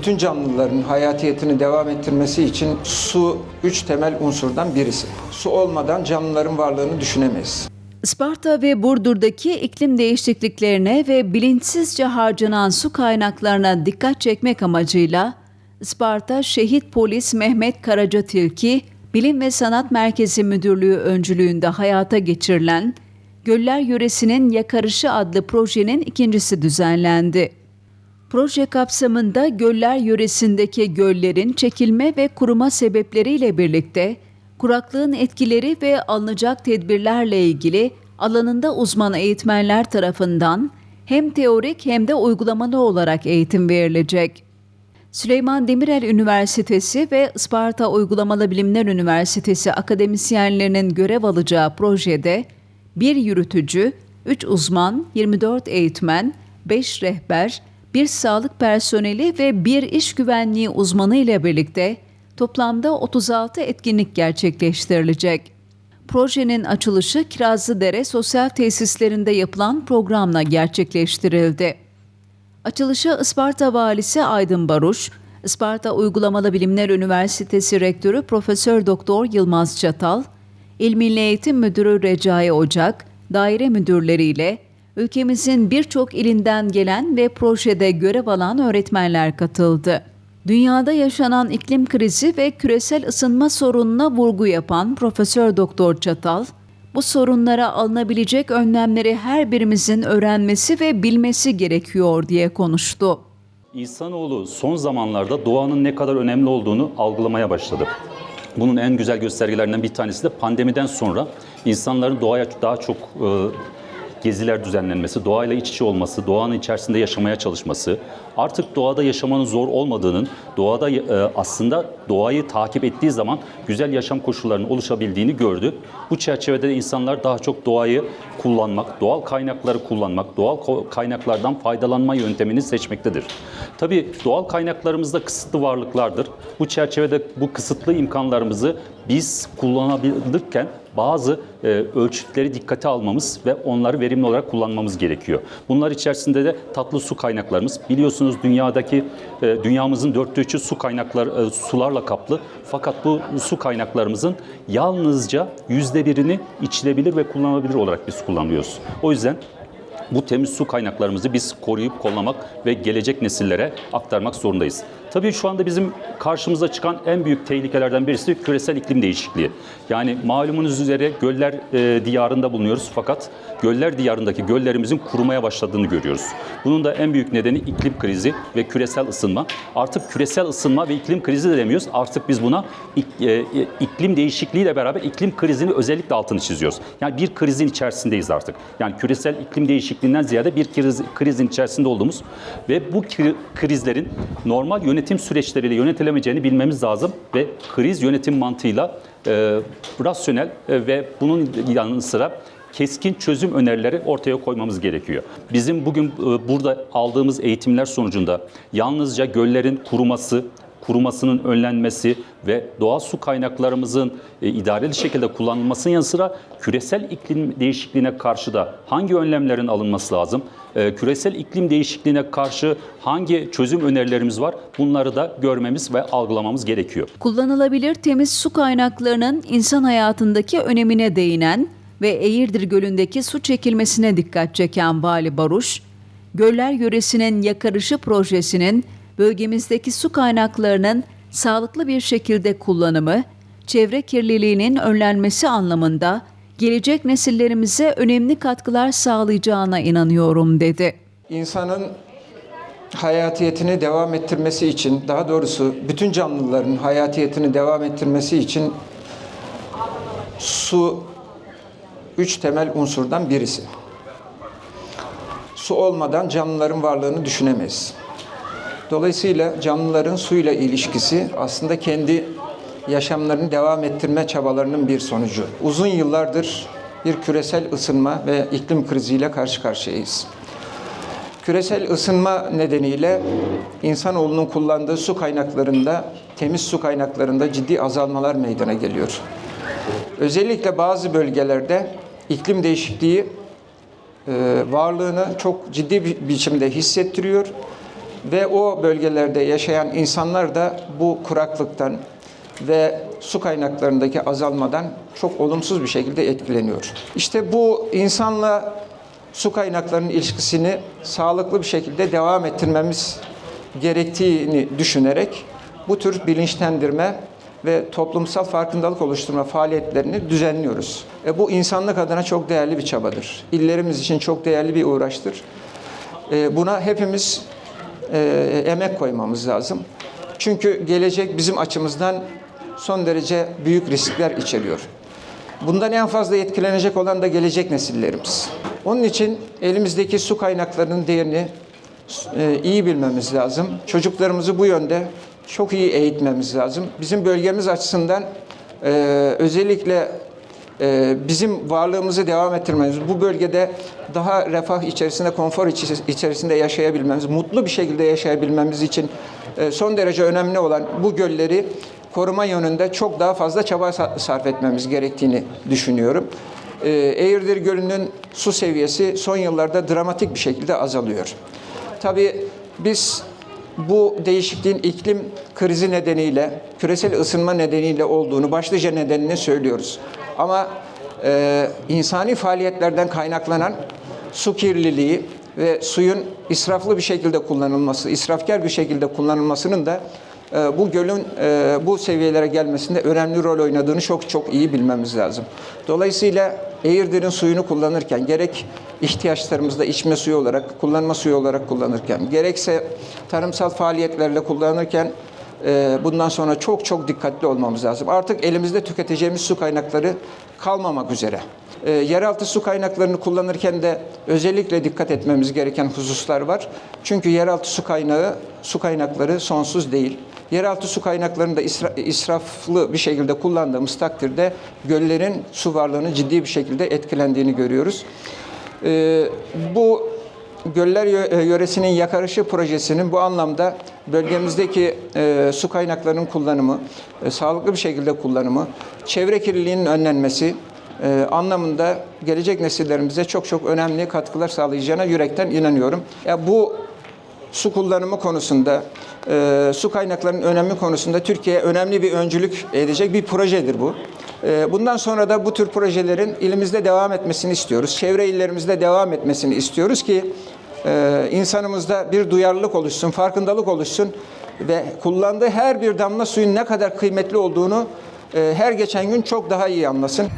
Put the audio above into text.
bütün canlıların hayatiyetini devam ettirmesi için su üç temel unsurdan birisi. Su olmadan canlıların varlığını düşünemeyiz. Isparta ve Burdur'daki iklim değişikliklerine ve bilinçsizce harcanan su kaynaklarına dikkat çekmek amacıyla Isparta Şehit Polis Mehmet Karaca Tilki Bilim ve Sanat Merkezi Müdürlüğü öncülüğünde hayata geçirilen Göller Yöresi'nin Yakarışı adlı projenin ikincisi düzenlendi. Proje kapsamında Göller Yöresi'ndeki göllerin çekilme ve kuruma sebepleriyle birlikte kuraklığın etkileri ve alınacak tedbirlerle ilgili alanında uzman eğitmenler tarafından hem teorik hem de uygulamalı olarak eğitim verilecek. Süleyman Demirel Üniversitesi ve Isparta Uygulamalı Bilimler Üniversitesi akademisyenlerinin görev alacağı projede bir yürütücü, 3 uzman, 24 eğitmen, 5 rehber, bir sağlık personeli ve bir iş güvenliği uzmanı ile birlikte toplamda 36 etkinlik gerçekleştirilecek. Projenin açılışı Kirazlıdere Sosyal Tesislerinde yapılan programla gerçekleştirildi. Açılışa Isparta Valisi Aydın Baruş, Isparta Uygulamalı Bilimler Üniversitesi Rektörü Profesör Doktor Yılmaz Çatal, İl Milli Eğitim Müdürü Recai Ocak, daire müdürleriyle ülkemizin birçok ilinden gelen ve projede görev alan öğretmenler katıldı. Dünyada yaşanan iklim krizi ve küresel ısınma sorununa vurgu yapan Profesör Doktor Çatal, bu sorunlara alınabilecek önlemleri her birimizin öğrenmesi ve bilmesi gerekiyor diye konuştu. İnsanoğlu son zamanlarda doğanın ne kadar önemli olduğunu algılamaya başladı. Bunun en güzel göstergelerinden bir tanesi de pandemiden sonra insanların doğaya daha çok e, geziler düzenlenmesi, doğayla iç içe olması, doğanın içerisinde yaşamaya çalışması, artık doğada yaşamanın zor olmadığının, doğada e, aslında doğayı takip ettiği zaman güzel yaşam koşullarının oluşabildiğini gördü. Bu çerçevede de insanlar daha çok doğayı kullanmak, doğal kaynakları kullanmak, doğal kaynaklardan faydalanma yöntemini seçmektedir. Tabii doğal kaynaklarımız da kısıtlı varlıklardır. Bu çerçevede bu kısıtlı imkanlarımızı biz kullanabilirken bazı e, ölçütleri dikkate almamız ve onları verimli olarak kullanmamız gerekiyor. Bunlar içerisinde de tatlı su kaynaklarımız. Biliyorsunuz dünyadaki e, dünyamızın dörtte üçü su kaynakları e, sularla kaplı. Fakat bu su kaynaklarımızın yalnızca yüzde birini içilebilir ve kullanılabilir olarak biz kullanıyoruz. O yüzden bu temiz su kaynaklarımızı biz koruyup kollamak ve gelecek nesillere aktarmak zorundayız. Tabii şu anda bizim karşımıza çıkan en büyük tehlikelerden birisi küresel iklim değişikliği. Yani malumunuz üzere göller e, diyarında bulunuyoruz fakat göller diyarındaki göllerimizin kurumaya başladığını görüyoruz. Bunun da en büyük nedeni iklim krizi ve küresel ısınma. Artık küresel ısınma ve iklim krizi de demiyoruz. Artık biz buna ik- e, e, iklim değişikliğiyle beraber iklim krizini özellikle altını çiziyoruz. Yani bir krizin içerisindeyiz artık. Yani küresel iklim değişikliğinden ziyade bir kriz, krizin içerisinde olduğumuz ve bu kri- krizlerin normal yönetim süreçleriyle yönetilemeyeceğini bilmemiz lazım ve kriz yönetim mantığıyla e, rasyonel e, ve bunun yanı sıra keskin çözüm önerileri ortaya koymamız gerekiyor. Bizim bugün e, burada aldığımız eğitimler sonucunda yalnızca göllerin kuruması, kurumasının önlenmesi ve doğal su kaynaklarımızın e, idareli şekilde kullanılmasının yanı sıra küresel iklim değişikliğine karşı da hangi önlemlerin alınması lazım? E, küresel iklim değişikliğine karşı hangi çözüm önerilerimiz var? Bunları da görmemiz ve algılamamız gerekiyor. Kullanılabilir temiz su kaynaklarının insan hayatındaki önemine değinen ve Eğirdir Gölü'ndeki su çekilmesine dikkat çeken Vali Baruş, Göller Yöresi'nin Yakarışı projesinin bölgemizdeki su kaynaklarının sağlıklı bir şekilde kullanımı, çevre kirliliğinin önlenmesi anlamında gelecek nesillerimize önemli katkılar sağlayacağına inanıyorum dedi. İnsanın hayatiyetini devam ettirmesi için, daha doğrusu bütün canlıların hayatiyetini devam ettirmesi için su üç temel unsurdan birisi. Su olmadan canlıların varlığını düşünemeyiz. Dolayısıyla canlıların suyla ilişkisi aslında kendi yaşamlarını devam ettirme çabalarının bir sonucu. Uzun yıllardır bir küresel ısınma ve iklim kriziyle karşı karşıyayız. Küresel ısınma nedeniyle insanoğlunun kullandığı su kaynaklarında, temiz su kaynaklarında ciddi azalmalar meydana geliyor. Özellikle bazı bölgelerde iklim değişikliği varlığını çok ciddi bir biçimde hissettiriyor ve o bölgelerde yaşayan insanlar da bu kuraklıktan ve su kaynaklarındaki azalmadan çok olumsuz bir şekilde etkileniyor. İşte bu insanla su kaynaklarının ilişkisini sağlıklı bir şekilde devam ettirmemiz gerektiğini düşünerek bu tür bilinçlendirme ve toplumsal farkındalık oluşturma faaliyetlerini düzenliyoruz. E, bu insanlık adına çok değerli bir çabadır. İllerimiz için çok değerli bir uğraştır. E, buna hepimiz e, emek koymamız lazım. Çünkü gelecek bizim açımızdan son derece büyük riskler içeriyor. Bundan en fazla etkilenecek olan da gelecek nesillerimiz. Onun için elimizdeki su kaynaklarının değerini e, iyi bilmemiz lazım. Çocuklarımızı bu yönde çok iyi eğitmemiz lazım. Bizim bölgemiz açısından e, özellikle bizim varlığımızı devam ettirmemiz, bu bölgede daha refah içerisinde, konfor içerisinde yaşayabilmemiz, mutlu bir şekilde yaşayabilmemiz için e, son derece önemli olan bu gölleri koruma yönünde çok daha fazla çaba sa- sarf etmemiz gerektiğini düşünüyorum. E, Eğirdir Gölü'nün su seviyesi son yıllarda dramatik bir şekilde azalıyor. Tabii biz bu değişikliğin iklim krizi nedeniyle, küresel ısınma nedeniyle olduğunu başlıca nedenini söylüyoruz. Ama e, insani faaliyetlerden kaynaklanan su kirliliği ve suyun israflı bir şekilde kullanılması, israfkar bir şekilde kullanılmasının da e, bu gölün e, bu seviyelere gelmesinde önemli rol oynadığını çok çok iyi bilmemiz lazım. Dolayısıyla Eğirdir'in suyunu kullanırken gerek ihtiyaçlarımızda içme suyu olarak, kullanma suyu olarak kullanırken, gerekse tarımsal faaliyetlerle kullanırken bundan sonra çok çok dikkatli olmamız lazım. Artık elimizde tüketeceğimiz su kaynakları kalmamak üzere. E, yeraltı su kaynaklarını kullanırken de özellikle dikkat etmemiz gereken hususlar var. Çünkü yeraltı su kaynağı, su kaynakları sonsuz değil. Yeraltı su kaynaklarını da isra- israflı bir şekilde kullandığımız takdirde göllerin su varlığının ciddi bir şekilde etkilendiğini görüyoruz. Ee, bu Göller e, Yöresi'nin yakarışı projesinin bu anlamda bölgemizdeki e, su kaynaklarının kullanımı, e, sağlıklı bir şekilde kullanımı, çevre kirliliğinin önlenmesi e, anlamında gelecek nesillerimize çok çok önemli katkılar sağlayacağına yürekten inanıyorum. Ya bu su kullanımı konusunda, e, su kaynaklarının önemi konusunda Türkiye önemli bir öncülük edecek bir projedir bu. E, bundan sonra da bu tür projelerin ilimizde devam etmesini istiyoruz. Çevre illerimizde devam etmesini istiyoruz ki e, insanımızda bir duyarlılık oluşsun, farkındalık oluşsun ve kullandığı her bir damla suyun ne kadar kıymetli olduğunu e, her geçen gün çok daha iyi anlasın.